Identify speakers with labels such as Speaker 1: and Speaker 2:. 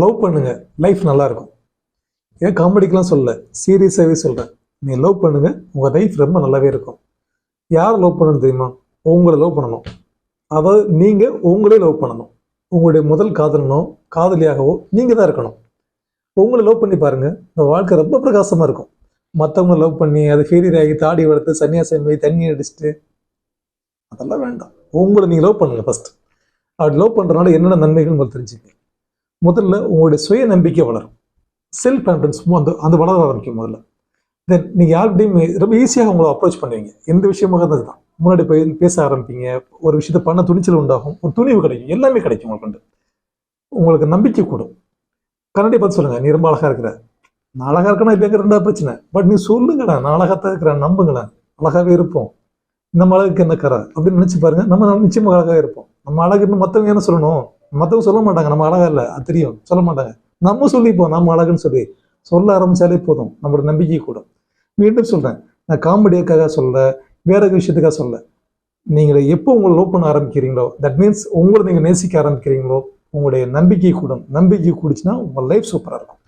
Speaker 1: Love பண்ணுங்கள் life நல்லாயிருக்கும் ஏன் காமெடிக்கெலாம் சொல்ல சீரியஸாகவே சொல்கிறேன் நீ லவ் பண்ணுங்கள் உங்கள் லைஃப் ரொம்ப நல்லாவே இருக்கும். யார் லவ் பண்ணணும் தெரியுமா? உங்களை லவ் பண்ணணும். அதாவது நீங்கள் உங்களே லவ் பண்ணணும். உங்களுடைய முதல் காதலனோ காதலியாகவோ நீங்கள் தான் இருக்கணும். உங்களை லவ் பண்ணி பாருங்கள் இந்த வாழ்க்கை ரொம்ப பிரகாசமாக இருக்கும். மற்றவங்க லவ் பண்ணி அது ஃபெயிலியர் ஆகி தாடி வளர்த்து சன்னியாசம் போய் தண்ணி அடிச்சுட்டு அதெல்லாம் வேண்டாம். உங்களை நீங்கள் லவ் பண்ணுங்கள் ஃபஸ்ட் அப்படி லவ் பண்ணுறதுனால என்னென்ன நன்மைகள் உங்களுக்கு தெரிஞ்சுக்க முதல்ல உங்களுடைய சுய நம்பிக்கை வளரும். செல்ஃப் கான்ஃபிடன்ஸ் அந்த அந்த வளர ஆரம்பிக்கும் முதல்ல. தென் நீங்கள் யார்கிட்டையுமே ரொம்ப ஈஸியாக உங்களை அப்ரோச் பண்ணுவீங்க. எந்த விஷயமாக இருந்தது தான் முன்னாடி போய் பேச ஆரம்பிப்பீங்க. ஒரு விஷயத்த பண்ண துணிச்சல் உண்டாகும். ஒரு துணிவு கிடைக்கும். எல்லாமே கிடைக்கும் உங்களுக்கு வந்து. உங்களுக்கு நம்பிக்கை கூடும். கண்ணாடி பார்த்து சொல்லுங்க நீ ரொம்ப அழகாக இருக்கிற. நான் அழகாக இருக்கணும் இல்லைங்கிற ரெண்டாவது பிரச்சனை. பட் நீ சொல்லுங்கடா நான் அழகாகத்தான் தான் இருக்கிறேன் நம்புங்களேன். அழகாகவே இருப்போம். நம்ம அழகுக்கு என்ன கரை? அப்படின்னு நினச்சி பாருங்க. நம்ம நிச்சயமாக அழகாக இருப்போம். நம்ம அழகுன்னு மற்றவங்க என்ன சொல்லணும்? மற்றவங்க சொல்ல மாட்டாங்க நம்ம அழகா இல்லை அது தெரியும். சொல்ல மாட்டாங்க. நம்ம சொல்லிப்போம் நம்ம அழகுன்னு சொல்லி சொல்ல ஆரம்பிச்சாலே போதும். நம்மளோட நம்பிக்கை கூடும். மீண்டும் சொல்கிறேன் நான் காமெடியாக்காக சொல்ல வேற ஒரு விஷயத்துக்காக சொல்ல. நீங்கள் எப்போ உங்களை லோ பண்ண ஆரம்பிக்கிறீங்களோ தட் மீன்ஸ் உங்களை நீங்கள் நேசிக்க ஆரம்பிக்கிறீங்களோ உங்களுடைய நம்பிக்கை கூடும். நம்பிக்கை கூடிச்சுன்னா உங்கள் லைஃப் சூப்பராக இருக்கும்.